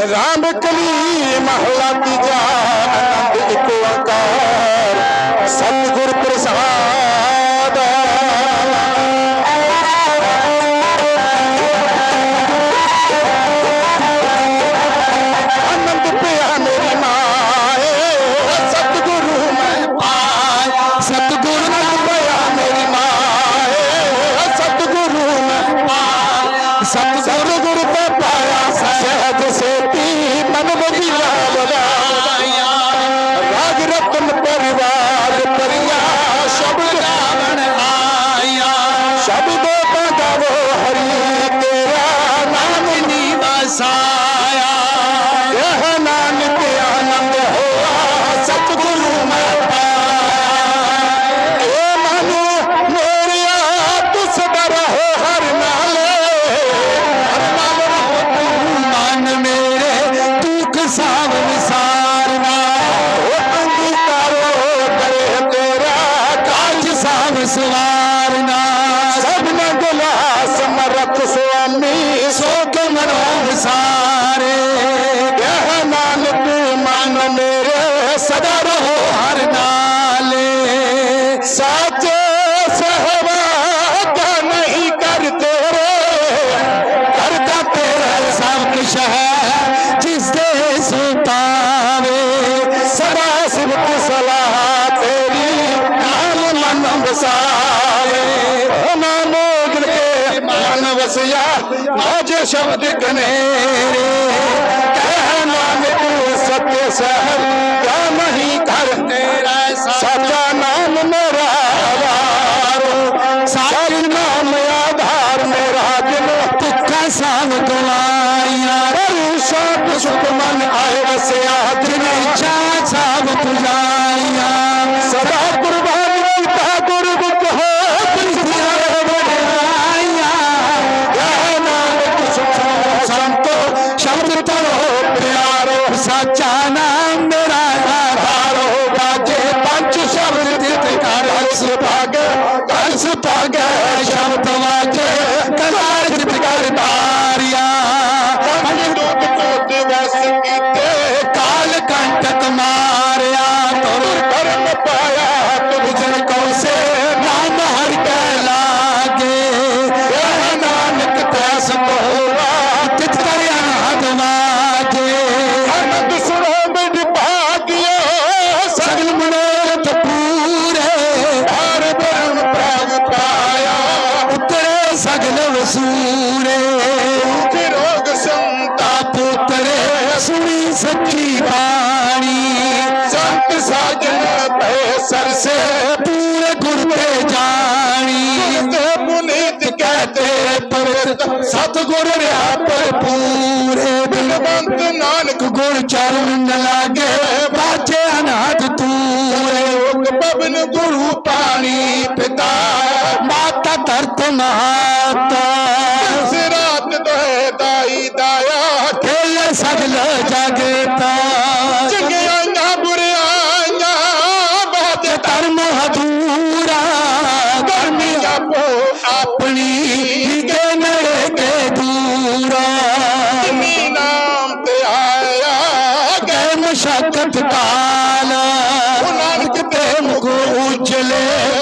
ਰਾਮ ਕਲੀ ਮਹਲਾ ਤੀਜਾ। ਵਸਾਵੇ ਨਾਮੋ ਗਿਣ ਕੇ ਮਨ ਵਸਿਆ ਅਜ ਸ਼ਬਦ ਕਨੇਰੇ। ਕਹਿ ਨਾਨਕ ਸਤਿ ਸਹਿਬ ਕਾ ਨਹੀਂ ਕਰ ਤੇਰਾ ਸਾਚਾ ਨਾਮ ਮੇਰਾ ਆਧਾਰ ਸਾਚ ਨਾਮ ਆਧਾਰ ਮੇਰਾ ਦਿਲ ਭੁੱਖਾ ਸਾਵ ਗਵਾਇਆ ਰੂਸ਼ਾ ਸੁਖ ਮਨ ਆਏ ਵਸਿਆ। ਸਾਚਾ ਨਾਮ ਮੇਰਾ ਆਧਾਰੋ ਬਾਜੇ ਪੰਜ ਸ਼ਬਦ ਤਿਤ ਕਰ ਹਸ ਭਾਗ ਹਸ ਭਾਗ। ਵਸੂਰੇ ਰੋਗ ਸੰਤਾਪ ਉਤਰੇ ਸੁਣੀ ਸੱਚੀ ਬਾਣੀ। ਸੰਤ ਸਾਜਨ ਪੈ ਸਰਸੇ ਪੂਰੇ ਗੁਰ ਤੇ ਜਾਣੀ। ਤੇ ਪੁਨੀਤ ਕਹਤੇ ਪਰਤ ਸਤਗੁਰ ਰਿਆ ਭਰਪੂਰੇ। ਬਿਨਵੰਤ ਨਾਨਕ ਗੁਰ ਚਰਨ ਲਾਗੇ ਬਾਝੇ ਅਨਾਥ ਤੂਰੇ। ਪਵਨ ਗੁਰੂ ਪਾਣੀ ਪਿਤਾ। ਮਾਤਾ ਧਰਤ ਮਾਤਾ। ਆਪੋ ਆਪਣੀ ਕੇ ਨੜੇ ਕੇ ਦੂਰਾ ਨਾਮ ਤੇ ਆਇਆ ਗਏ ਮਸ਼ਕਤ ਕਾਲ ਉਹ ਨਾਨਕ ਤੇ ਮੁਖ ਉਜਲੇ